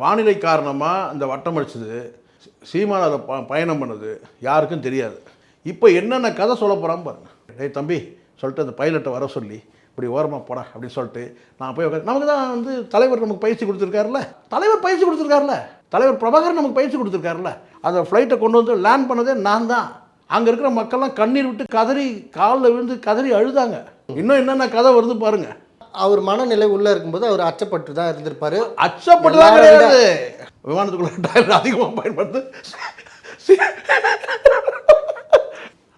வானிலை காரணமாக இந்த வட்டம் அடிச்சது சீமான் அதை ப பயணம் பண்ணது யாருக்கும் தெரியாது. இப்போ என்னென்ன கதை சொல்ல போகிறான் பாருங்க. டேய் தம்பி சொல்லிட்டு அந்த பைலட்டை வர சொல்லி இப்படி ஓரமாக போடா அப்படின்னு சொல்லிட்டு நான் போய் உட்காந்து நமக்கு தான் வந்து தலைவர் நமக்கு பயிற்சி கொடுத்துருக்காருல்ல. தலைவர் பயிற்சி கொடுத்துருக்காருல்ல. தலைவர் பிரபாகர் நமக்கு பயிற்சி கொடுத்துருக்காருல்ல. அந்த ஃப்ளைட்டை கொண்டு வந்து லேண்ட் பண்ணதே நான் தான். அங்கே இருக்கிற மக்கள்லாம் கண்ணீர் விட்டு கதறி காலில் விழுந்து கதறி அழுதாங்க. இன்னும் என்னென்ன கதை வருது பாருங்கள் அவர் மனநிலை உள்ள இருக்கும்போது அவர் அச்சப்பட்டு தான் இருந்திருப்பாரு. எல்லாரை விட- கிடையாது விமானத்துக்குள்ள டாய்லெட் அதிகமாக பயன்படுத்து.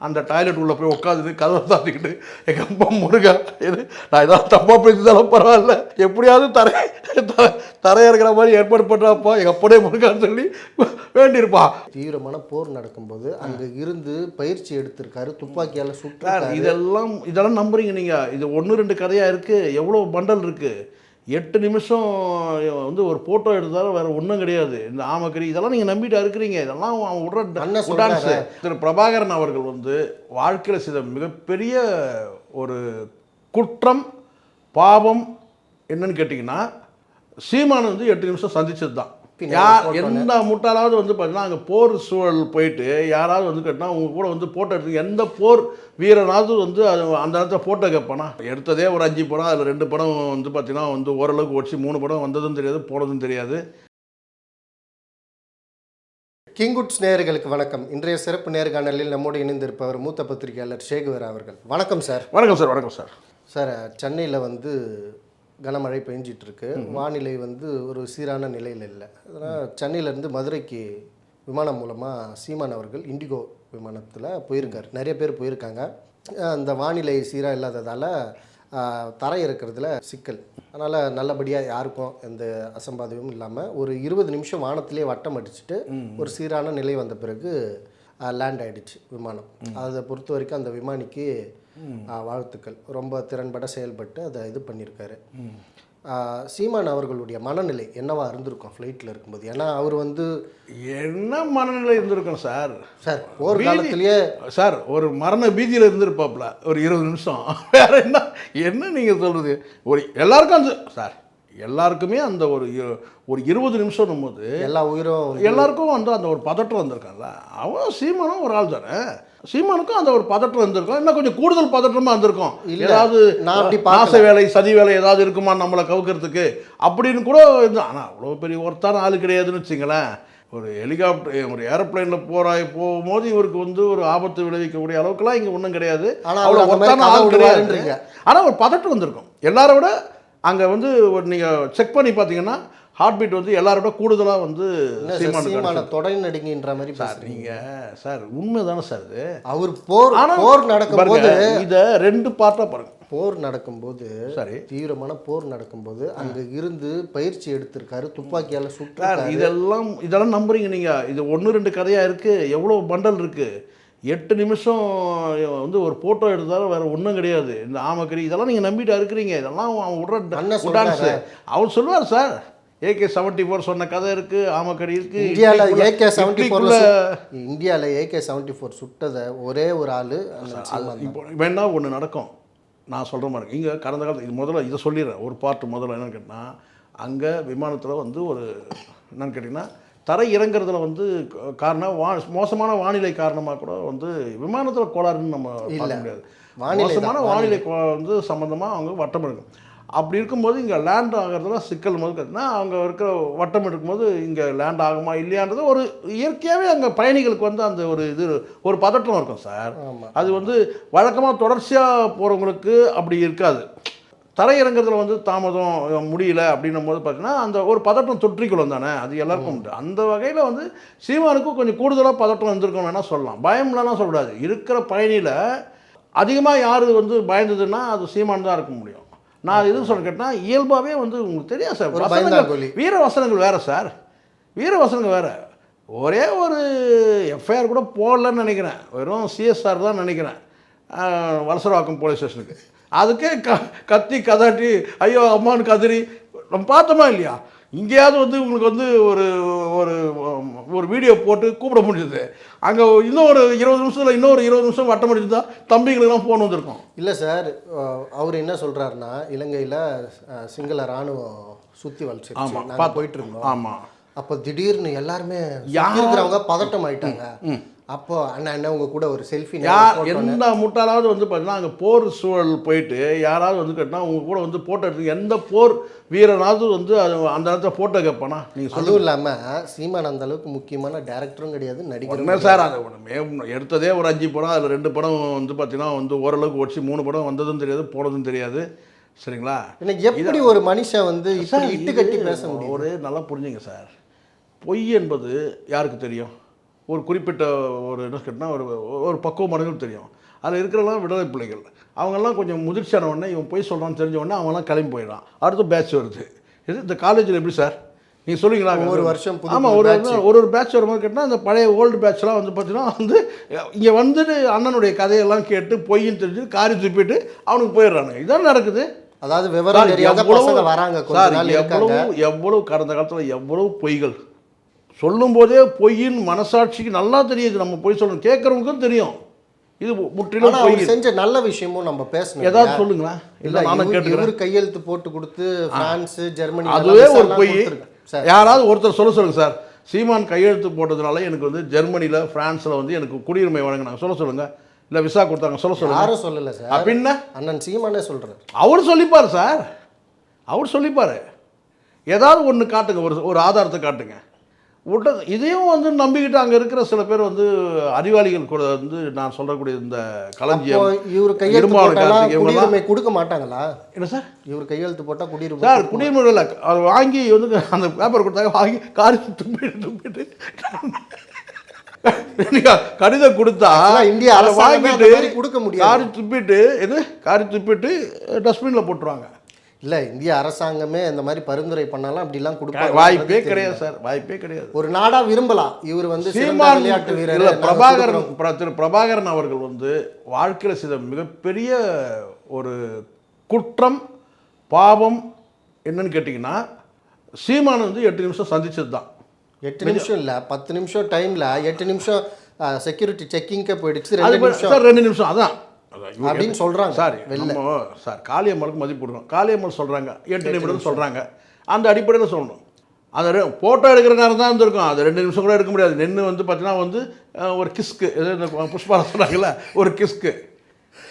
அந்த டாய்லெட் உள்ள போய் உட்காந்துட்டு கதவை சாத்திக்கிட்டு எங்கள் அம்மா முருகா இது நான் ஏதாவது தப்பாக பேசிதாலும் பரவாயில்ல. எப்படியாவது தரை தரை தரையிறக்கிற மாதிரி ஏற்பாடு பண்ணுறாப்பா எங்கள் அப்பனே முருகான்னு சொல்லி வேண்டியிருப்பா. தீவிரமான போர் நடக்கும்போது அங்க இருந்து பயிற்சி எடுத்திருக்காரு துப்பாக்கியால சுட்டு இதெல்லாம் இதெல்லாம் நம்புறீங்க நீங்கள் இது ஒன்று ரெண்டு கதையாக இருக்குது எவ்வளோ பண்டல் இருக்குது எட்டு நிமிஷம் வந்து ஒரு ஃபோட்டோ எடுத்தாலும் வேறு ஒன்றும் கிடையாது. இந்த ஆமக்கறி இதெல்லாம் நீங்கள் நம்பிட்டா இருக்கிறீங்க. இதெல்லாம் அவன் விடுற அண்ணன் டான்ஸு சொல்றாரு. திரு பிரபாகரன் அவர்கள் வந்து வாழ்க்கையில் செய்த மிகப்பெரிய ஒரு குற்றம் பாவம் என்னன்னு கேட்டிங்கன்னா சீமான் வந்து எட்டு நிமிஷம் சந்திச்சது தான் யார் எந்த முட்டாளாவது வந்து பார்த்தீங்கன்னா அங்கே போர் சூழல் போயிட்டு யாராவது வந்து கேட்டால் உங்க கூட வந்து ஃபோட்டோ எடுத்து எந்த போர் வீரனாவது வந்து அது அந்த நேரத்தில் ஃபோட்டோ கேட்பானா? எடுத்ததே ஒரு அஞ்சு படம் அதில் ரெண்டு படம் வந்து பார்த்தீங்கன்னா வந்து ஓரளவுக்கு ஓடிச்சு மூணு படம் வந்ததும் தெரியாது போனதும் தெரியாது. கிங்குட்ஸ் நேயர்களுக்கு வணக்கம். இன்றைய சிறப்பு நேர்காணலில் நம்மோடு இணைந்திருப்பவர் மூத்த பத்திரிகையாளர் சேகுவர் அவர்கள். வணக்கம் சார். வணக்கம் சார் வணக்கம் சார். சார் சென்னையில் வந்து கனமழை பெஞ்சிட்டு இருக்கு வானிலை வந்து ஒரு சீரான நிலையில் இல்லை. அதனால் சென்னையிலேருந்து மதுரைக்கு விமானம் மூலமாக சீமான் அவர்கள் இண்டிகோ விமானத்தில் போயிருக்காரு. நிறைய பேர் போயிருக்காங்க. அந்த வானிலை சீராக இல்லாததால் தரை இறக்குறதுல சிக்கல். அதனால் நல்லபடியாக யாருக்கும் எந்த அசம்பாதமும் இல்லாமல் ஒரு இருபது நிமிஷம் வானத்திலே வட்டம் அடிச்சுட்டு ஒரு சீரான நிலை வந்த பிறகு லேண்ட் ஆயிடுச்சு விமானம். அதை பொறுத்த வரைக்கும் அந்த விமானிக்கு வாழ்த்துக்கள். ரொம்ப திறன்பட செயல்பட்டு அதை இது பண்ணியிருக்காரு. சீமான் அவர்களுடைய மனநிலை என்னவா இருந்திருக்கும் ஃப்ளைட்டில் இருக்கும்போது? ஏன்னா அவர் வந்து என்ன மனநிலை இருந்திருக்கும் சார்? சார் பீதி- காலத்திலேயே சார் ஒரு மரண பீதியில் இருந்திருப்பாப்ல ஒரு இருபது நிமிஷம். வேற என்ன என்ன நீங்கள் சொல்கிறது ஒரு எல்லாருக்கும் சார் எல்லாருக்குமே அந்த ஒரு ஒரு இருபது நிமிஷம் போது எல்லா உயிரும் எல்லாருக்கும் வந்து அந்த ஒரு பதற்றம் வந்திருக்கான்ல. அவன் சீமானும் ஒரு ஆள் தானே? சீமானுக்கும் அந்த ஒரு பதற்றம் இருந்திருக்கும் இன்னும் கொஞ்சம் கூடுதல் பதற்றமாக இருந்திருக்கும் இல்ல, ஏதாவது பார்க்கல. வேலை சதி வேலை ஏதாவது இருக்குமா நம்மளை கவுக்கிறதுக்கு? அப்படின்னு கூட இருந்தான் ஆனால் அவ்வளோ பெரிய ஒருத்தான ஆள் கிடையாதுன்னு வச்சுங்களேன். ஒரு ஹெலிகாப்டர் ஒரு ஏரோப்ளேனில் போகிறாய் போகும்போது இவருக்கு வந்து ஒரு ஆபத்து விளைவிக்கக்கூடிய அளவுக்குலாம் இங்கே ஒன்றும் கிடையாது. ஆனா அவ்வளோ ஒருத்தான ஆள் கிடையாது. விடுவாருன்றீங்க. ஆனால் ஒரு பதட்டம் வந்திருக்கும். எல்லாரை விட அங்கே வந்து ஒரு நீங்கள் செக் பண்ணி பார்த்தீங்கன்னா ஹார்ட் பீட் வந்து எல்லாரை விட கூடுதலாக வந்து சீமான தொடை நடுங்கின்ற மாதிரி சார் நீங்கள் சார் உண்மை தானே சார் இது? அவர் போர் ஆனா போர் நடக்கும்போது இதை ரெண்டு பார்ட்டாக பாருங்க. போர் நடக்கும்போது சரி. தீவிரமான போர் நடக்கும்போது அங்க இருந்து பயிற்சி எடுத்திருக்காரு துப்பாக்கியால சார் சுட்டு இதெல்லாம் இதெல்லாம் நம்புறீங்க நீங்கள் இது ஒன்று ரெண்டு கதையாக இருக்குது எவ்வளோ பண்டல் இருக்குது எட்டு நிமிஷம் வந்து ஒரு ஃபோட்டோ எடுத்தாலும் வேறு ஒன்றும் கிடையாது. இந்த ஆமக்கறி இதெல்லாம் நீங்கள் நம்பிட்டா இருக்கிறீங்க இதெல்லாம் அவன் விடுற அண்ணன் டான்ஸு சொல்றாரு. அவர் சொல்லுவார் சார் ஏகே செவன்ட்டி ஃபோர் சொன்ன கதை இருக்குது ஆமக்கறி இருக்குது இந்தியால ஏகே செவன்டி ஃபோர்ல இந்தியால ஏகே செவன்டி ஃபோர் சுட்டதை ஒரே ஒரு ஆளு. இப்போ வேணா ஒன்று நடக்கும். நான் சொல்கிற மாதிரி இங்கே கடந்த காலத்தில் இது முதல்ல இதை சொல்லிடுறேன். ஒரு பார்ட் முதல்ல என்னன்னு கேட்டால் அங்கே விமானத்தில் வந்து ஒரு என்னன்னு கேட்டிங்கன்னா தரை இறங்குறதுல வந்து காரணம் வா மோசமான வானிலை காரணமாக கூட வந்து விமானத்தில் கோளாறுன்னு நம்ம பார்க்க முடியாது. மோசமான வானிலை. வந்து சம்மந்தமாக அவங்க வட்டம் எடுக்கும். அப்படி இருக்கும்போது இங்கே லேண்ட் ஆகிறதுல சிக்கல் போது பார்த்தீங்கன்னா அவங்க இருக்கிற வட்டம் எடுக்கும்போது இங்கே லேண்ட் ஆகுமா இல்லையான்றது ஒரு இயற்கையாகவே அங்கே பயணிகளுக்கு வந்து அந்த ஒரு இது ஒரு பதட்டம் இருக்கும் சார். அது வந்து வழக்கமாக தொடர்ச்சியாக போகிறவங்களுக்கு அப்படி இருக்காது. தரையிறங்குறதுல வந்து தாமதம் முடியல அப்படின்னும் போது பார்த்தீங்கன்னா அந்த ஒரு பதட்டம் தொற்றிக்குள்ள தானே. அது எல்லாருக்கும் உண்டு. அந்த வகையில் வந்து சீமானுக்கும் கொஞ்சம் கூடுதலாக பதட்டம் வந்திருக்கும் வேணால் சொல்லலாம். பயம்லாம் சொல்லக்கூடாது. இருக்கிற பயணியில் அதிகமாக யார் வந்து பயந்ததுன்னா அது சீமான் தான் இருக்க முடியும். நான் எதுவும் சொல்ல கேட்டால் இயல்பாகவே வந்து உங்களுக்கு தெரியாது சார். வீர வசனங்கள் வேறு சார். வீர வசனங்கள் வேறு. ஒரே ஒரு எஃப்ஐஆர் கூட போடலன்னு நினைக்கிறேன். வெறும் சிஎஸ்ஆர் தான் நினைக்கிறேன். வலசரவாக்கம் போலீஸ் ஸ்டேஷனுக்கு. அதுக்கே க கத்தி கதாட்டி ஐயோ அம்மான்னு கதறி. நம்ம பார்த்தோமா இல்லையா? இங்கேயாவது வந்து உங்களுக்கு வந்து ஒரு ஒரு ஒரு வீடியோ போட்டு கூப்பிட முடியுது அங்கே இன்னும் ஒரு இருபது நிமிஷத்தில் இன்னொரு இருபது நிமிஷம் வட்டம் அடிச்சிருந்தா தம்பிகளுக்கெல்லாம் ஃபோன் வந்திருக்கும். இல்லை சார் அவர் என்ன சொல்றாருன்னா இலங்கையில் சிங்கள ராணுவம் சுற்றி நாங்கள் போயிட்டு இருந்தோம். ஆமாம் அப்போ திடீர்னு எல்லாருமே? இருக்கிறவங்க பதட்டம் ஆயிட்டாங்க. அப்போ அண்ணா அண்ணா உங்க கூட ஒரு செல்ஃபி யார் எந்த முட்டாளாவது வந்து பார்த்தீங்கன்னா அங்கே போர் சூழல் போயிட்டு யாராவது வந்து கேட்டால் உங்க கூட வந்து ஃபோட்டோ எடுத்து எந்த போர் வீரனாவது வந்து அது அந்த நேரத்தில் ஃபோட்டோ கேட்பானா? நீங்கள் அதுவும் இல்லாம சீமான் அந்த அளவுக்கு முக்கியமான டேரக்டரும் கிடையாது நடிகரும் சார் அது ஒன்றுமே எடுத்ததே ஒரு அஞ்சு படம் அதில் ரெண்டு படம் வந்து பார்த்தீங்கன்னா வந்து ஓரளவுக்கு ஒடிச்சு மூணு படம் வந்ததும் தெரியாது போனதும் தெரியாது. சரிங்களா? எனக்கு எப்படி ஒரு மனுஷன் வந்து இட்டு கட்டி பேச முடியும் ஒரு நல்லா புரிஞ்சுங்க சார். பொய் என்பது யாருக்கு தெரியும்? ஒரு குறிப்பிட்ட ஒரு என்ன கேட்டால் ஒரு ஒரு பக்குவ தெரியும். அதில் இருக்கிறவங்களாம் விடுதலை பிள்ளைகள் அவங்கெல்லாம் கொஞ்சம் முதிர்ச்சியான உடனே இவன் பொய் சொல்கிறான்னு தெரிஞ்ச உடனே அவங்கெல்லாம் கிளம்பி போயிடறான். அடுத்த பேட்ச் வருது. இது இந்த காலேஜில் எப்படி சார் நீங்கள் சொல்லுவீங்களா? ஒவ்வொரு வருஷம் ஆமாம் ஒரு. ஒரு ஒரு பேட்ச் வரும்போது கேட்டால் அந்த பழைய ஓல்டு பேட்ச்லாம் வந்து பார்த்தீங்கன்னா வந்து இங்கே வந்துட்டு அண்ணனுடைய கதையெல்லாம் கேட்டு பொய்ன்னு தெரிஞ்சு காரி துப்பிட்டு அவனுக்கு போயிடுறானுங்க. இதான் நடக்குது? அதாவது விவரம் தெரியாத பசங்க வராங்க. எவ்வளவு எவ்வளவு கடந்த காலத்தில் எவ்வளவு பொய்கள் சொல்லும்போதே பொய்யின் மனசாட்சிக்கு நல்லா தெரியுது. நம்ம பொய் சொல்லணும். கேட்குறவங்களுக்கும் தெரியும். இது முற்றிலும் அவர் செஞ்ச நல்ல விஷயமும் நம்ம பேசணும் ஏதாவது சொல்லுங்களேன். இல்ல நானும் கேட்டுக்கிறேன். கையெழுத்து போட்டு கொடுத்து பிரான்ஸ் ஜெர்மனி அதுவே ஒரு பொய். யாராவது ஒருத்தர் சொல்ல சொல்லுங்க சார். சீமான் கையெழுத்து போட்டதுனால எனக்கு வந்து ஜெர்மனியில் ஃப்ரான்ஸில் வந்து எனக்கு குடியுரிமை வழங்கினாங்க. சொல்ல சொல்லுங்க. இல்லை விசா கொடுத்தாங்க. சொல்ல சொல்லுங்க. யாரும் சொல்லல சார். அப்படின்னா அண்ணன் சீமானே சொல்றாரு. அவர் சொல்லிப்பார் சார். அவர் சொல்லிப்பார். ஏதாவது ஒன்று காட்டுங்க. ஒரு ஒரு ஆதாரத்தை காட்டுங்க. விட்ட இதையும் வந்து நம்பிக்கிட்டு அங்கே இருக்கிற சில பேர் வந்து அறிவாளிகள் கூட வந்து நான் சொல்லக்கூடிய இந்த இப்போ களஞ்சியம் இவர் கையெழுத்து கொடுக்க மாட்டாங்களா? என்ன சார்? இவர் கையெழுத்து போட்டா குடியுரிமை சார் குடியுரிமை இல்லை. அவர் வாங்கி வந்து அந்த பேப்பர் கொடுத்தாங்க வாங்கி காரி துப்பிட்டு நீங்க கடிதம் கொடுத்தா இந்திய அதை வாங்கிட்டு கொடுக்க முடியாது. காரி துப்பிட்டு எது காரி துப்பிட்டு டஸ்ட்பினில் போட்டுருவாங்க. இல்ல இந்திய அரசாங்கமே இந்த மாதிரி பரிந்துரை பண்ணாலும் அப்படிலாம் கொடுப்பாங்க வாய்ப்பே கிடையாது சார். வாய்ப்பே கிடையாது. ஒரு நாடா விரும்பலாம் இவர் வந்து சீமான் விளையாட்டு வீரர் பிரபாகரன் திரு பிரபாகரன் அவர்கள் வந்து வாழ்க்கையில் செய்த மிகப்பெரிய ஒரு குற்றம் பாவம் என்னன்னு கேட்டிங்கன்னா சீமான் வந்து எட்டு நிமிஷம் சந்திச்சது தான் எட்டு நிமிஷம் இல்ல பத்து நிமிஷம் டைம்ல எட்டு நிமிஷம் செக்யூரிட்டி செக்கிங்கே போயிடுச்சு ரெண்டு நிமிஷம். ரெண்டு நிமிஷம் அதான். அப்படின்னு சொல்றாங்க. சார் நம்ம சார் காளியம்மனுக்கு மதிப்பு கொடுக்கணும். காளியம்மன் சொல்கிறாங்க எட்டு நிமிடம் சொல்கிறாங்க அந்த அடிப்படையில் சொல்லணும். அந்த ஃபோட்டோ எடுக்கிற நேரம் தான் இருந்திருக்கும் அது ரெண்டு நிமிஷம் கூட எடுக்க முடியாது. நின்று வந்து பார்த்தீங்கன்னா வந்து ஒரு கிஸ்க்கு எது இந்த புஷ்பா சொல்கிறாங்கல்ல ஒரு கிஸ்க்கு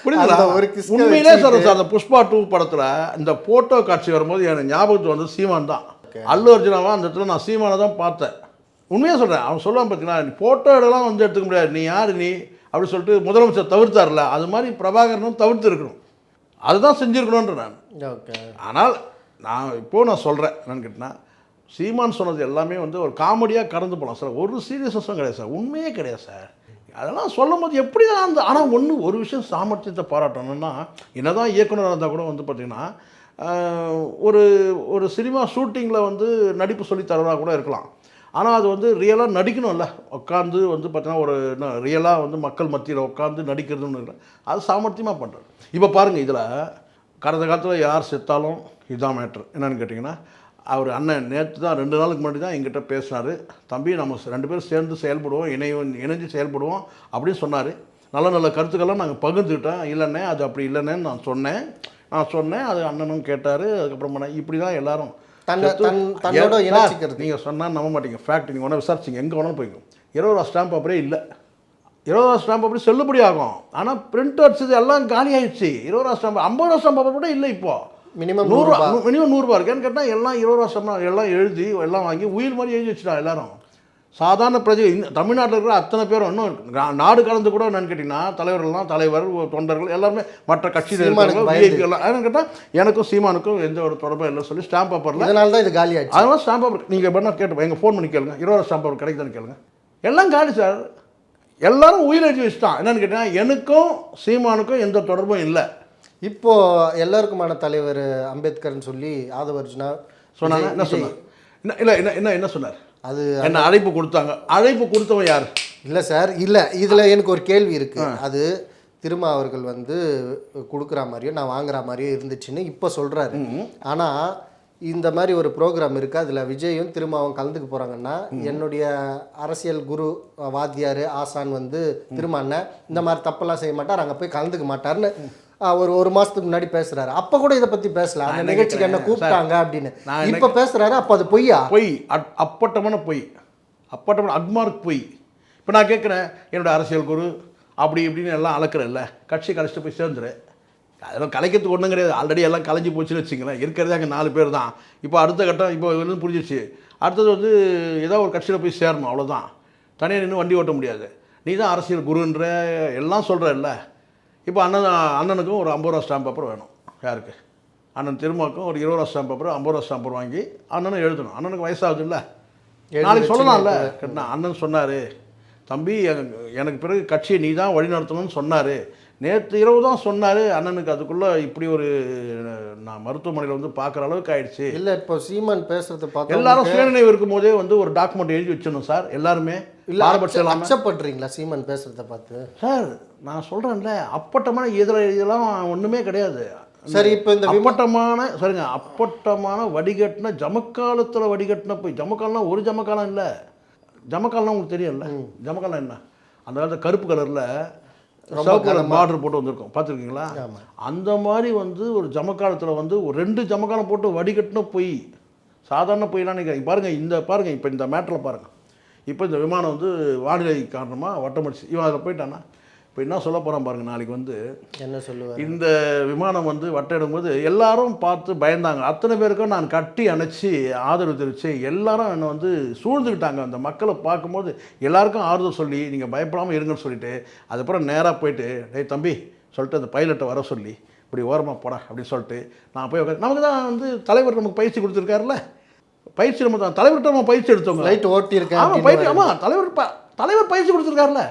புரியுதுங்களா? அந்த ஒரு kiss-க உண்மையிலே சொல்கிறேன் சார் அந்த புஷ்பா டூ படத்தில் இந்த ஃபோட்டோ காட்சி வரும்போது எனக்கு ஞாபகத்துக்கு வந்து சீமான் தான். அல்லு அர்ஜுனாவா அந்த இடத்துல நான் சீமானை தான் பார்த்தேன். உண்மையாக சொல்கிறேன் அவன் சொல்லுவான் பார்த்தீங்கன்னா நீ ஃபோட்டோ எடுக்கலாம் வந்து எடுத்துக்க முடியாது. நீ யார் நீ? அப்படி சொல்லிட்டு முதலமைச்சர் தவிர்த்தார்ல அது மாதிரி பிரபாகரனும் தவிர்த்து இருக்கணும் அதுதான் செஞ்சுருக்கணுன்ற நான். ஓகே. ஆனால் நான் இப்போது நான் சொல்கிறேன் என்னன்னு கேட்டினா சீமான் சொன்னது எல்லாமே வந்து ஒரு காமெடியாக கடந்து போகலாம் சார் ஒரு சீரியஸஸும் கிடையாது சார் உண்மையே கிடையாது சார். அதெல்லாம் சொல்லும் போது எப்படி தான் அந்த ஆனால் ஒன்று ஒரு விஷயம் சாமர்த்தியத்தை பாராட்டணும்னா என்னதான் இயக்குனராக இருந்தால் கூட வந்து பார்த்திங்கன்னா ஒரு ஒரு சினிமா ஷூட்டிங்கில் வந்து நடிப்பு சொல்லி தரதா கூட இருக்கலாம். ஆனால் அது வந்து ரியலாக நடிக்கணும்ல. உட்காந்து வந்து பார்த்தீங்கன்னா ஒரு ரியலாக வந்து மக்கள் மத்தியில் உட்காந்து நடிக்கிறதுன்னு இல்லை. அது சாமர்த்தியமாக பண்ணுறது இப்போ பாருங்கள் இதில் கடந்த காலத்தில் யார் செத்தாலும் இதான் மேட்ரு என்னென்னு கேட்டிங்கன்னா அவர் அண்ணன் நேற்று தான் ரெண்டு நாளுக்கு முன்னாடி தான் எங்கிட்ட பேசினார். தம்பி நம்ம ரெண்டு பேரும் சேர்ந்து செயல்படுவோம் இணைய இணைஞ்சு செயல்படுவோம் அப்படின்னு சொன்னார். நல்ல நல்ல கருத்துக்கள்லாம் நாங்கள் பகிர்ந்துக்கிட்டோம் இல்லைண்ணே அது அப்படி இல்லைன்னு நான் சொன்னேன். நான் சொன்னேன் அது அண்ணனும் கேட்டார். அதுக்கப்புறமா இப்படி தான் எல்லோரும் தன்னோட இணைச்சிக்கிறது. நீங்கள் சொன்னால் நம்ப மாட்டீங்க. ஃபேக்ட் நீங்கள் ஒன்றா விசாரிச்சிங்க. எங்கே வேணாலும் போய்க்கும். இருபது ரூபா ஸ்டாம்ப் அப்படியே இல்லை. இருபது ரூபா ஸ்டாம்ப் அப்படி செல்லுபடி ஆகும். ஆனால் பிரிண்ட் அடிச்சது எல்லாம் காலி ஆயிடுச்சு. இருபது ரூபா ஸ்டாம்ப் ஐம்பது ரூபா ஸ்டாம்ப் கூட இல்லை இப்போ. மினிமம் நூறுரூவா மினிமம் நூறுரூவா இருக்கேன்னு கேட்டால் எல்லாம் இருபது ரூபா ஸ்டாம்ப் எல்லாம் எழுதி எல்லாம் வாங்கி உயிர் மாதிரி எழுதி வச்சுட்டா எல்லாரும். சாதாரண பிரஜை இந்த தமிழ்நாட்டில் இருக்கிற அத்தனை பேரும் இன்னும் நாடு கலந்து கூட என்னன்னு கேட்டிங்கன்னா தலைவர்கள்லாம் தலைவர் தொண்டர்கள் எல்லாருமே மற்ற. விஐபி எல்லாம். என்னன்னு கேட்டால் எனக்கும் சீமானுக்கும் எந்த ஒரு தொடர்பும் இல்லை சொல்லி ஸ்டாம்ப் பேப்பரில் இதனால தான் இது காலி ஆச்சு. அதெல்லாம் ஸ்டாம்ப் பேப்பர் நீங்கள் வேணா கேட்டு எங்கள் ஃபோன் பண்ணி கேளுங்க. இருபது ஸ்டாம்ப் பேப்பர் கிடைக்குதான்னு கேளுங்க. எல்லாம் காலி சார் எல்லாரும் உயிர் எழுதி வச்சுட்டான். என்னன்னு கேட்டீங்கன்னா எனக்கும் சீமானுக்கும் எந்த தொடர்பும் இல்லை. இப்போ எல்லாருக்குமான தலைவர் அம்பேத்கர்னு சொல்லி ஆதவர்ஜுனா சொன்னாங்க. என்ன. சொன்னார்? என்ன இல்லை என்ன என்ன என்ன சொன்னார்? அது என்ன அழைப்பு கொடுத்தாங்க. அழைப்பு கொடுத்தவன் யார்? இல்லை சார் இல்லை. இதில் எனக்கு ஒரு கேள்வி இருக்கு. அது திருமா அவர்கள் வந்து கொடுக்குற மாதிரியோ நான் வாங்குற மாதிரியோ இருந்துச்சுன்னு இப்போ சொல்கிறாரு ஆனால் இந்த மாதிரி ஒரு ப்ரோக்ராம் இருக்குது அதில் விஜயும் திருமாவும் கலந்துக்க போகிறாங்கன்னா என்னுடைய அரசியல் குரு வாத்தியார் ஆசான் வந்து திருமா அண்ணன் இந்த மாதிரி தப்பெல்லாம் செய்ய மாட்டார் அங்கே போய் கலந்துக்க மாட்டார்னு ஒரு ஒரு மாசத்துக்கு முன்னாடி பேசுறாரு. அப்ப கூட இதை பத்தி பேசல. அந்த நிகழ்ச்சிக்கு என்ன கூப்பிட்டாங்க அப்படின்னு. இப்ப பேசுறாரு அப்ப அது பொய்யா? பொய். அட்- அப்பட்டமான பொய். அப்பட்டமான அக்மார்க் பொய். இப்போ நான் கேட்குறேன் என்னோட அரசியல் குரு அப்படி இப்படின்னு எல்லாம் அளக்குறேன்ல. கட்சி கழிச்சிட்டு போய் சேர்ந்துரு. அதெல்லாம் கலைக்கிறதுக்கு ஒன்றும் கிடையாது. ஆல்ரெடி எல்லாம் கலைஞ்சு போச்சுன்னு வச்சுங்களேன் இருக்கிறதே அங்கே நாலு பேர் தான். இப்போ அடுத்த கட்டம் இப்போ வந்து புரிஞ்சிச்சு அடுத்தது வந்து ஏதோ ஒரு கட்சியில் போய் சேரணும் அவ்வளோதான் தனியாக நின்று வண்டி ஓட்ட முடியாது. நீ தான் அரசியல் குருன்ற எல்லாம் சொல்கிறல்ல இப்போ அண்ணன் அண்ணனுக்கும் ஒரு ஐம்பது ரூபா ஸ்டாம்ப் பேப்பர் வேணும் யாருக்கு? அண்ணன் திருமாக்கும் ஒரு இருபது ரூபா ஸ்டாம்ப் பேப்பர் ஐம்பது ரூபா ஸ்டாம்ப் வாங்கி அண்ணனும் எழுதணும். அண்ணனுக்கு வயசாகுது இல்லை எழுதி நாளைக்கு சொல்லலாம்ல. கேட்டா அண்ணன் சொன்னார் தம்பி எனக்கு- பிறகு கட்சியை நீ தான் வழி நடத்தணும்னு சொன்னார். நேற்று இரவு தான் சொன்னார் அண்ணனுக்கு அதுக்குள்ளே இப்படி ஒரு நான் மருத்துவமனையில் வந்து பார்க்குற அளவுக்கு ஆயிடுச்சு. இல்ல இப்போ சீமான் பேசுறத பார்த்தா எல்லாரும் சுயநினைவு இருக்கும்போதே வந்து ஒரு டாக்குமெண்ட் எழுதி வச்சிடணும் சார் எல்லாருமே. இல்ல அக்செப்ட் பண்றீங்களா சீமான் பேசுறத பார்த்து? சார் நான் சொல்கிறேன்ல அப்பட்டமான இதில் இதெல்லாம் ஒன்றுமே கிடையாது. சரி இப்போ இந்த விம- அப்பட்டமான சரிங்க அப்பட்டமான வடிகட்டின ஜமக்காலத்தில் வடிகட்டின போய் ஜமக்காலம்னா ஒரு ஜமக்காலம் இல்லை. ஜமக்காலம்னா உங்களுக்கு தெரியும்ல. ஜமக்காலம் என்ன? அந்த காலத்தில் கருப்பு கலரில் கலர் பார்டர் போட்டு வந்திருக்கும். பார்த்துருக்கீங்களா. அந்த மாதிரி வந்து ஒரு ஜமக்காலத்தில் வந்து ஒரு ரெண்டு ஜமக்காலம் போட்டு வடிகட்டின பொய் சாதாரண பொய்லாம் நீங்கள் பாருங்கள் இந்த பாருங்கள் இப்போ இந்த மேட்டரில் பாருங்கள் இப்போ இந்த விமானம் வந்து வானிலை காரணமாக வட்டமடிச்சு இவன் அதில் போயிட்டானா இப்போ என்ன சொல்ல போகிறான் பாருங்கள் நாளைக்கு வந்து என்ன சொல்லுவார்? இந்த விமானம் வந்து வட்டையிடும்போது எல்லாரும் பார்த்து பயந்தாங்க. அத்தனை பேருக்கும் நான் கட்டி அணைச்சி ஆதரவு தெரிவித்து எல்லாரும் என்னை வந்து சூழ்ந்துக்கிட்டாங்க. அந்த மக்களை பார்க்கும்போது எல்லாருக்கும் ஆறுதல் சொல்லி நீங்கள் பயப்படாமல் இருங்கன்னு சொல்லிட்டு அதுக்கப்புறம் நேராக போயிட்டு டேய் தம்பி சொல்லிட்டு அந்த பைலட்டை வர சொல்லி இப்படி ஓரமாக போடா அப்படின்னு சொல்லிட்டு நான் போய் உட்காந்து நமக்கு தான் வந்து தலைவர் நமக்கு பயிற்சி கொடுத்துருக்காருல்ல? பயிற்சி நம்ம தான். தலைவர்கிட்ட நம்ம பயிற்சி எடுத்தவங்க லைட் ஓட்டி இருக்கேன் ஆமாம் பயிற்சி ஆமாம் தலைவர் தலைவர் பயிற்சி கொடுத்துருக்காருல்ல?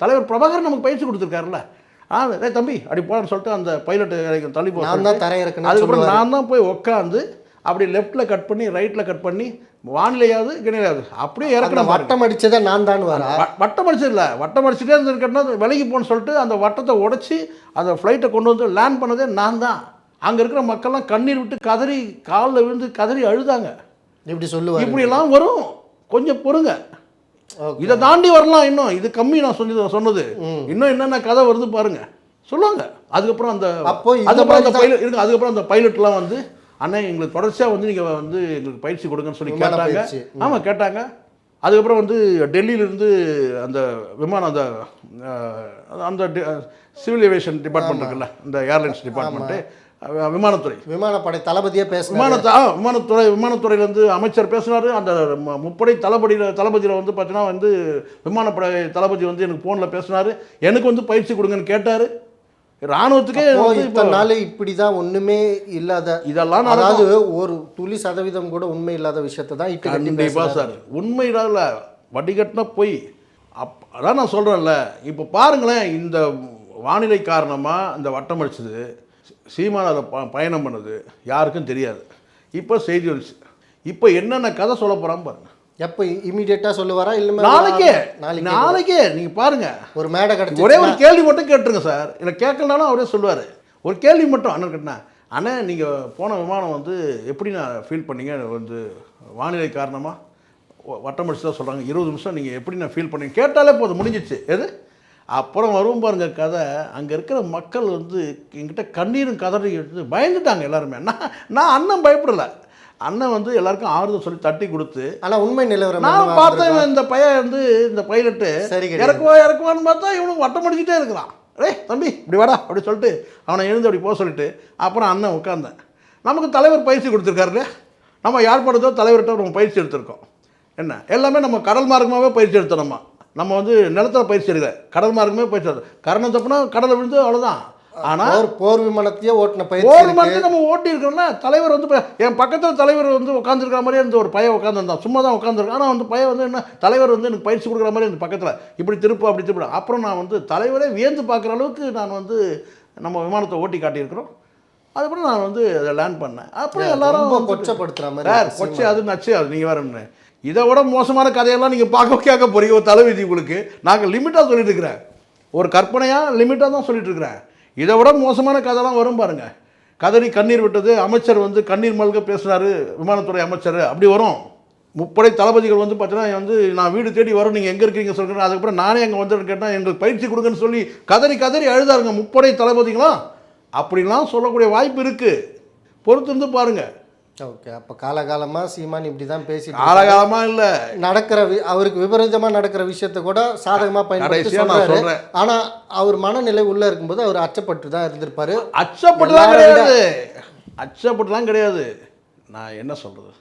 தலைவர் பிரபாகர் நமக்கு பயிற்சி கொடுத்துருக்காருல்ல. ஆ டேய் தம்பி அப்படி போடான்னு சொல்லிட்டு அந்த பைலட்டு தள்ளி போக நான் தான் தரையிறக்கணும் அதுக்கப்புறம் நான் தான் போய் உட்காந்து அப்படி லெஃப்ட்டில் கட் பண்ணி ரைட்டில் கட் பண்ணி வானிலையாவது கிணையாவது அப்படியே இறக்கணும். வட்டம் அடிச்சதே நான் தான் வரா. வ- வட்டம் அடிச்சது இல்லை வட்டம் அடிச்சுட்டே இருந்திருக்கேன்னா விலகி போன்னு சொல்லிட்டு அந்த வட்டத்தை உடைச்சி அந்த ஃப்ளைட்டை கொண்டு வந்து லேண்ட் பண்ணதே நான் தான். அங்கே இருக்கிற மக்கள்லாம் கண்ணீர் விட்டு கதறி காலில் விழுந்து கதறி அழுதாங்க. இப்படி சொல்லுவார். இப்படியெல்லாம் வரும். கொஞ்சம் பொறுங்க. இதை தாண்டி வரலாம் இன்னும். இது கம்மி நான் சொல்லி சொன்னது. இன்னும் என்னென்ன கதை வருது பாருங்க. சொல்லுவாங்க. அதுக்கப்புறம் அந்த அப்போ அதுக்கப்புறம் அந்த பைலட் இருக்கு. அதுக்கப்புறம் அந்த பைலட்லாம் வந்து அண்ணா எங்களுக்கு தொடர்ச்சியாக வந்து நீங்கள் வந்து எங்களுக்கு பயிற்சி கொடுங்கன்னு சொல்லி கேட்டாங்க. ஆமாம் கேட்டாங்க. அதுக்கப்புறம் வந்து டெல்லியிலேருந்து அந்த விமானம் அந்த அந்த சிவில் ஏவியேஷன் டிபார்ட்மெண்ட் இருக்குல்ல இந்த ஏர்லைன்ஸ் டிபார்ட்மெண்ட்டு. விமானத்துறை. விமானப்படை தளபதியே பேசுறாரு. விமானத்தை ஆ விமானத்துறை விமானத்துறையிலேருந்து அமைச்சர் பேசினார். அந்த முப்படை தளபதியில் தளபதியில் வந்து பார்த்தீங்கன்னா வந்து விமானப்படை தளபதி வந்து எனக்கு ஃபோனில் பேசினார். எனக்கு வந்து பயிற்சி கொடுங்கன்னு கேட்டார். இராணுவத்துக்கே அப்போ வந்து இப்போ இத்தனை நாள் இப்படிதான் ஒண்ணுமே இல்லாத இதெல்லாம் அதாவது ஒரு துளி சதவீதம் கூட உண்மை இல்லாத விஷயத்தை தான் இட்டு கட்டி கண்டிப்பாக. சார். உண்மையில வடிகட்டின பொய். அப் அதான் நான் சொல்கிறேன்ல இப்போ பாருங்களேன் இந்த வானிலை காரணமாக இந்த வட்டம் அடிச்சது சீமான அதை ப பயணம் பண்ணது யாருக்கும் தெரியாது. இப்போ செய்தி வந்துச்சு. இப்போ என்னென்ன கதை சொல்ல போகிறான் பாருங்க. எப்போ இமீடியட்டா சொல்லுவாரா? இல்ல நாளைக்கே நாளைக்கு நாளைக்கே நீங்கள் பாருங்க. ஒரு மேடை கிடைச்சு ஒரே ஒரு கேள்வி மட்டும் கேட்டுருங்க சார். இல்லை கேட்கலனாலும் அவரே சொல்லுவார். ஒரு கேள்வி மட்டும் அண்ணன் கேட்டா அண்ணே நீங்கள் போன விமானம் வந்து எப்படி நான் ஃபீல் பண்ணீங்க? வந்து வானிலை காரணமாக வட்டம் அடிச்சு தான் சொல்கிறாங்க இருபது நிமிஷம் நீங்கள் எப்படி நான் ஃபீல் பண்ணீங்க? கேட்டாலே போதும் முடிஞ்சிச்சு எது? அப்புறம் வரும் பாருங்க கதை. அங்கே இருக்கிற மக்கள் வந்து என்கிட்ட கண்ணீரும் கதறி எடுத்து பயந்துட்டாங்க எல்லாருமே. நான் நான் அண்ணன் பயப்படலை. அண்ணன் வந்து எல்லாருக்கும் ஆறுதல் சொல்லி தட்டி கொடுத்து ஆனா உண்மை நிலவரம் நான் பார்த்தேன் இந்த பையன் வந்து இந்த பைலட்டு சரி. இறக்குவா இறக்குவான்னு பார்த்தா இவனுக்கு வட்டம் அடிச்சுட்டே இருக்கிறான். டேய் தம்பி இப்படி வாடா அப்படி சொல்லிட்டு அவனை எழுந்து அப்படி போக சொல்லிட்டு அப்புறம் அண்ணன் உட்காந்தேன் நமக்கு தலைவர் பயிற்சி கொடுத்துருக்காரு நம்ம யாழ்ப்பாணத்தோ தலைவர்கிட்ட நம்ம பயிற்சி எடுத்திருக்கோம். என்ன? எல்லாமே நம்ம கடல் மார்க்கமாகவே பயிற்சி எடுத்தோம் நம்ம. நம்ம வந்து நிலத்துல பயிற்சி எடுக்கல. கடல் மார்க்கமே பயிற்சி எடுத்தோம் கரணம் தப்புனா கடலை விழுந்து அவ்வளோதான் ஆனால் போர் போர் விமானத்தையே ஓட்டின பயிற்சி இருக்கு. மணி நம்ம ஓட்டி இருக்கோம்ல தலைவர் வந்து என் பக்கத்தில் தலைவர் வந்து உட்காந்துருக்கிற மாதிரியே இந்த ஒரு பையன் உட்காந்துருந்தான் சும்மா தான் உட்காந்துருக்கான் ஆனால் வந்து பையன் வந்து என்ன தலைவர் வந்து எனக்கு பயிற்சி கொடுக்குற மாதிரி இந்த பக்கத்தில். இப்படி திருப்பு அப்படி திருப்பு. அப்புறம் நான் வந்து தலைவரே வியந்து பார்க்குற அளவுக்கு நான் வந்து நம்ம விமானத்தை ஓட்டி காட்டியிருக்கிறோம். அதுக்கப்புறம் நான் வந்து அதை லேண்ட் பண்ணேன். அப்புறம் எல்லாரும் கொச்சப்படுத்துற மாதிரி கொச்சை அது நச்சு அது நீங்கள் வேற இதை விட மோசமான கதையெல்லாம் நீங்கள் பார்க்க கேட்க போறீங்க. ஒரு தலைவிதி உங்களுக்கு. நாங்கள் லிமிட்டாக சொல்லிட்டு இருக்கிறேன். ஒரு கற்பனையாக லிமிட்டாக தான் சொல்லிட்டு இருக்கிறேன். இதை விட மோசமான கதைலாம் வரும் பாருங்க. கதறி கண்ணீர் விட்டது அமைச்சர் வந்து கண்ணீர் மல்க பேசுனாரு விமானத்துறை அமைச்சர். அப்படி வரும். முப்படை தளபதிகள் வந்து பார்த்தீங்கன்னா வந்து நான் வீடு தேடி வரும். நீங்கள் எங்கே இருக்கீங்க? சொல்கிறேன் அதுக்கப்புறம் நானே அங்கே வந்து கேட்டால் எங்களுக்கு பயிற்சி கொடுங்கன்னு சொல்லி கதறி கதறி அழுதாருங்க முப்படை தளபதிகளாம் அப்படிலாம் சொல்லக்கூடிய வாய்ப்பு இருக்குது பொறுத்து இருந்து பாருங்கள் ஓகே அப்போ காலகாலமாக சீமான் இப்படி தான் பேசிட்டு காலகாலமாக இல்லை. நடக்கிற அவருக்கு விபரீதமாக நடக்கிற விஷயத்தை கூட சாதகமாக பயன்படுத்தி கடைசியா நான் சொல்றாரு. சொல்றேன். ஆனா அவர் மனநிலை உள்ள இருக்கும்போது அவர் அச்சப்பட்டு தான் இருந்திருப்பாரு. அச்சப்பட்டுலாம் கிடையாது. அச்சப்பட்டுலாம் கிடையாது. நான் என்ன சொல்கிறது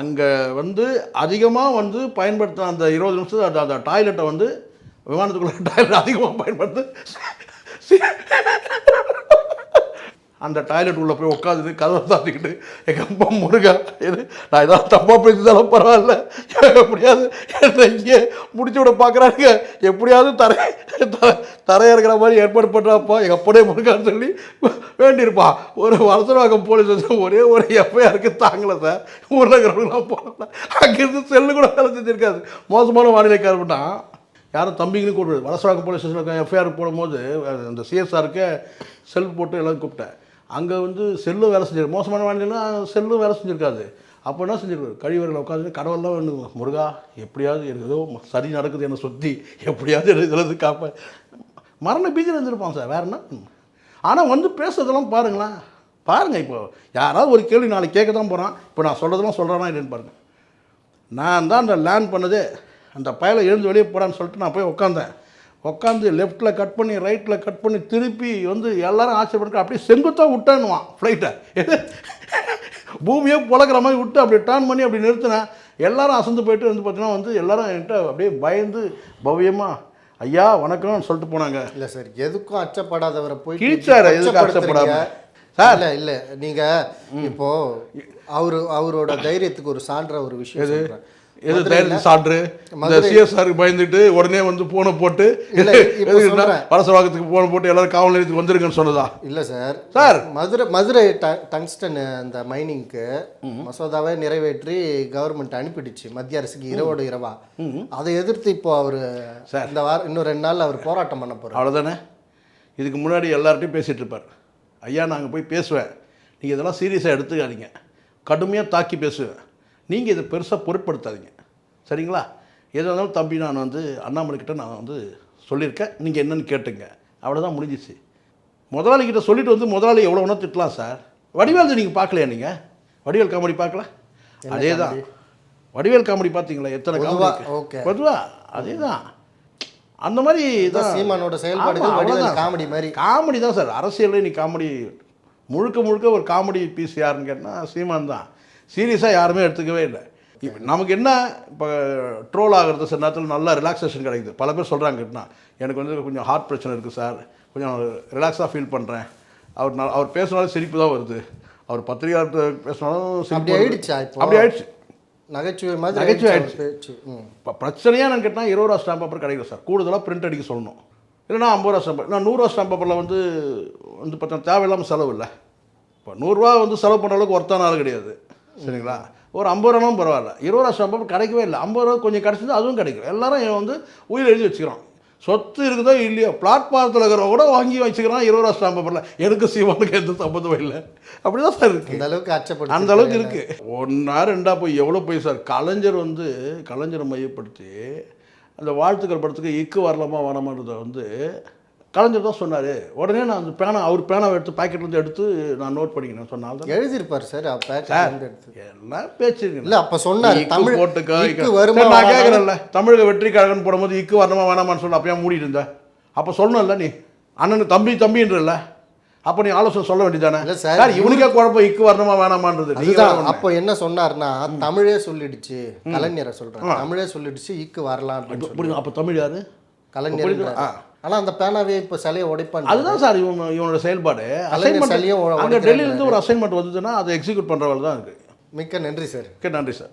அங்கே வந்து அதிகமாக வந்து பயன்படுத்தின அந்த இருபது நிமிஷம் அந்த அந்த டாய்லெட்டை வந்து விமானத்துக்குள்ள டாய்லெட் அதிகமாக பயன்படுத்து அந்த டாய்லெட் உள்ளே போய் உட்காந்து கதவை தாத்திக்கிட்டு எங்கள் அம்மா முருகா இது நான் ஏதாவது தப்பாக பேசிதாலும் பரவாயில்ல. எப்படியாவது என்னை இங்கே முடிச்சு விட பார்க்குறாங்க எப்படியாவது தரை த- தரையிறக்கிற மாதிரி ஏற்பாடு பண்ணுறாப்பா எங்கள் அப்பனே முருகான்னு சொல்லி வேண்டியிருப்பா. ஒரு வலசரவாக்கம் போலீஸ் ஸ்டேஷன் ஒரே ஒரு எஃப்ஐஆருக்கு தாங்கலை சார். ஊரில் இருக்கிறவங்களாம் போகல. அங்கேருந்து செல்லு கூட வேலை செஞ்சுருக்காது. மோசமான வானிலை காரணம்னா யாரும் தம்பிங்கன்னு கூப்பிடுது வலசரவாக்கம் போலீஸ் ஸ்டேஷனில் எஃப்ஐஆர் போடும்போது அந்த சிஎஸ்ஆருக்கு செல் போட்டு எல்லாம் கூப்பிட்டேன். அங்கே வந்து செல்லும் வேலை செஞ்சிருக்கு மோசமான வானிலைனா செல்லும் வேலை செஞ்சுருக்காது. அப்போ என்ன செஞ்சிருக்காரு? கழிவறையில் உட்காந்து கடவுள்லாம் வேணும் முருகா எப்படியாவது ஏதோ சரி நடக்குது என்னை சுற்றி எப்படியாவது எனக்கு காப்ப மரண பீஜில் இருந்திருப்பான் சார். வேற என்ன? ஆனால் வந்து பேசுறதெல்லாம் பாருங்களேன். பாருங்கள் இப்போ யாராவது ஒரு கேள்வி நாளைக்கு கேட்க தான் போகிறான் இப்போ நான் சொல்கிறதெல்லாம் சொல்கிறேன்னா இல்லைன்னு பாருங்கள் நான் தான் அந்த லேண்ட் பண்ணதே. அந்த பயலை எழுந்து வெளியே போடான்னு சொல்லிட்டு நான் போய் உட்காந்தேன் உட்காந்து லெஃப்ட்டில் கட் பண்ணி ரைட்டில் கட் பண்ணி திருப்பி வந்து எல்லாரும் ஆச்சரியப்பட்டு அப்படியே செங்குத்தாக விட்டானுவான் ஃப்ளைட்டை பூமியே புழக்கிற மாதிரி விட்டு அப்படி டர்ன் பண்ணி அப்படி நிறுத்தினேன் எல்லாரும் அசந்து போயிட்டு வந்து பார்த்தீங்கன்னா வந்து எல்லாரும் என்கிட்ட அப்படியே பயந்து பவ்யமாக ஐயா வணக்கம்னு சொல்லிட்டு போனாங்க. இல்ல சார் எதுக்கும் அச்சப்படாதவரை போய் கீழ்ச்சாரு, எதுக்கு அச்சப்படாம? சார். இல்ல இல்ல நீங்க இப்போ அவரு அவரோட தைரியத்துக்கு ஒரு சான்ற ஒரு விஷயம் எது தைரியத்து சான்று? இந்த சிஎஸ்ஆருக்கு பயந்துட்டு உடனே வந்து போனை போட்டு. பரசவாக்கத்துக்கு போனை போட்டு எல்லாரும் காவல் நிலையத்துக்கு வந்துருங்கன்னு சொன்னதா? இல்ல sir. Sir. Madurai Madurai tungsten அந்த மைனிங்க்கு மசோதாவை நிறைவேற்றி கவர்மெண்ட் அனுப்பிடுச்சு. மத்திய அரசுக்கு இரவோடு இரவா. அதை எதிர்த்து இப்போ அவரு இந்த வாரம் இன்னும் ரெண்டு நாள்ல அவர் போராட்டம் பண்ண போறாரு. அவ்வளோதானே இதுக்கு முன்னாடி எல்லார்ட்டையும் பேசிகிட்டு இருப்பார். ஐயா நாங்கள் போய் பேசுவேன். நீங்கள் இதெல்லாம் சீரியஸாக எடுத்துக்காதீங்க. கடுமையாக தாக்கி பேசுவேன். நீங்கள் இதை பெருசாக பொருட்படுத்தாதீங்க. சரிங்களா? எது இருந்தாலும் தம்பி நான் வந்து அண்ணாமலை கிட்ட நான் வந்து சொல்லியிருக்கேன். நீங்கள் என்னன்னு கேட்டுங்க. அவ்வளோதான் முடிஞ்சிச்சு. முதலாளி கிட்ட சொல்லிட்டு வந்து முதலாளி எவ்வளோ வேணா திட்டலாம் சார். வடிவேல் நீங்கள் பார்க்கலையா நீங்கள் வடிவேல் காமெடி பார்க்கல? அதே தான் வடிவேல் காமெடி பார்த்தீங்களா? எத்தனை காமெடி. பொதுவா அதே தான் அந்த மாதிரி தான் சீமானோட அவ்வளவுதான். காமெடி மாதிரி. காமெடி தான் சார். அரசியலில் நீ காமெடி முழுக்க முழுக்க ஒரு காமெடி பீஸ் யாருன்னு கேட்டால் சீமான் தான் சீரியஸாக யாருமே எடுத்துக்கவே இல்லை. இப்போ நமக்கு என்ன இப்போ ட்ரோல் ஆகிறது? சில நேரத்தில் நல்லா ரிலாக்ஸேஷன் கிடைக்குது. பல பேர் சொல்கிறாங்க கேட்டால் எனக்கு வந்து கொஞ்சம் ஹார்ட் பிரச்சனை இருக்குது சார் கொஞ்சம் ரிலாக்ஸாக ஃபீல் பண்ணுறேன் அவர் நான் அவர் பேசினாலும் சிரிப்பு தான் வருது. அவர் பத்திரிகையாளர் பேசினாலும் அப்படி. ஆயிடுச்சா? அப்படி ஆயிடுச்சு. நகைச்சுவை மாதிரி நகைச்சுவை ஆயிடுச்சு. இப்போ பிரச்சனையாக நான் கேட்டால் இருபது ரூபா ஸ்டாம்ப் பேப்பர் கிடைக்கும் சார் கூடுதலாக பிரிண்ட் அடிக்க சொல்லணும். இல்லைன்னா ஐம்பது ரூபா ஸ்டாம்ப் நான் நூறுரூவா ஸ்டாம்ப் பேப்பரில் வந்து வந்து பார்த்தா தேவையில்லாமல் செலவு இல்லை. இப்போ நூறுரூவா வந்து செலவு பண்ணுற அளவுக்கு ஒர்த்தான ஆள் கிடையாது. சரிங்களா? ஒரு ஐம்பது ரூபாவும் பரவாயில்ல. இருபது ரூபா ஸ்டாம்ப் கிடைக்கவே இல்லை. ஐம்பது ரூபா கொஞ்சம் கிடச்சிது அதுவும் கிடைக்கும் எல்லாரும் வந்து உயிர் எழுதி வச்சுக்கிறான். சொத்து இருக்குதோ இல்லையோ பிளாட்பாரத்தில் இருக்கிறவங்க கூட வாங்கி வச்சுக்கிறான் இருபது ரூபா ஸ்டாம்ப் பேப்பரில் எனக்கு சீமானுக்கு எந்த சம்பந்தமும் இல்லை? அப்படி தான் சார் இருக்குது அந்த அளவுக்கு அச்சப்பட்டு அந்த அளவுக்கு இருக்கு. ஒன்றா ரெண்டா போய் எவ்வளோ போய் சார் கலைஞர் வந்து கலைஞரை மையப்படுத்தி அந்த வாழ்த்துக்கள் படத்துக்கு இக்கு வரலாமா வேணாமான்றதை வந்து கலைஞர் தான் சொன்னார். உடனே நான் அந்த பேனா அவர் பேனாவை எடுத்து பாக்கெட்லேருந்து எடுத்து நான் நோட் பண்ணிக்கினேன் சொன்னால் எழுதியிருப்பார் சார் அப்ப எல்லாம் பேச்சு இல்ல அப்ப சொன்னார் தமிழ் போட்டுக்கோ, வருமா நான் கேட்குறேன்ல தமிழக வெற்றி போடும்போது இக்கு வரணுமா வேணாமான்னு சொல்லி அப்பயே மூடிட்டு இருந்தேன் அப்போ சொல்லணும்ல நீ அண்ணனுக்கு தம்பி தம்பின்றல்ல அப்போ நீ ஆலோசனை சொல்ல வேண்டியதானே? இல்ல சார், இவனுக்கே குழப்பம் இக்கு வரணுமா வேணாமான்றது. அதுதான். அப்போ என்ன சொன்னார்னா தமிழே சொல்லிடுச்சு கலைஞரை சொல்றேன். தமிழே சொல்லிடுச்சு இக்கு வரலாம் அப்படின்னு அப்போ தமிழ் யாரு? கலைஞர் ஆ. ஆனா அந்த பேனாவே இப்ப சிலையை உடைப்பான் அதுதான் சார் இவன் இவனோட செயல்பாடு அசைன்மெண்ட் அங்கே. டெல்லியிலேருந்து ஒரு அசைன்மெண்ட் வந்ததுன்னா அதை எக்ஸிக்யூட் பண்ணுற வேலை தான் இருக்குது மிக்க நன்றி சார் ஓகே நன்றி சார்